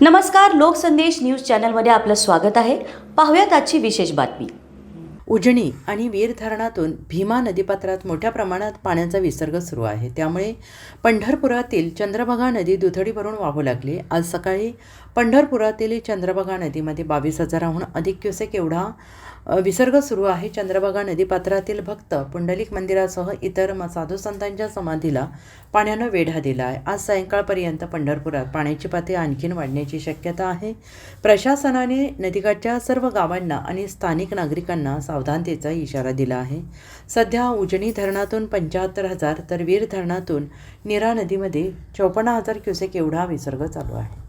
नमस्कार लोकसंदेश न्यूज चॅनलमध्ये आपलं स्वागत आहे. पाहूयात आजची विशेष बातमी. उजनी आणि वीर धरणातून भीमा नदीपात्रात मोठ्या प्रमाणात पाण्याचा विसर्ग सुरू आहे. त्यामुळे पंढरपुरातील चंद्रभागा नदी दुथडी भरून वाहू लागली. आज सकाळी पंढरपुरातील चंद्रभागा नदीमध्ये बावीस हजाराहून अधिक क्युसेक एवढा विसर्ग सुरू आहे. चंद्रभागा नदीपात्रातील भक्त पुंडलिक मंदिरासह इतर म- साधू संतांच्या समाधीला पाण्यानं वेढा दिला आहे आज सायंकाळपर्यंत पंढरपुरात पाण्याची पातळी आणखीन वाढण्याची शक्यता आहे. प्रशासनाने नदीकाठच्या सर्व गावांना आणि स्थानिक नागरिकांना सावधानतेचा इशारा दिला आहे. सध्या उजनी धरणातून पंच्याहत्तर हजार तर वीर धरणातून नीरा नदीमध्ये चौपन्न हजार क्युसेक एवढा विसर्ग चालू आहे.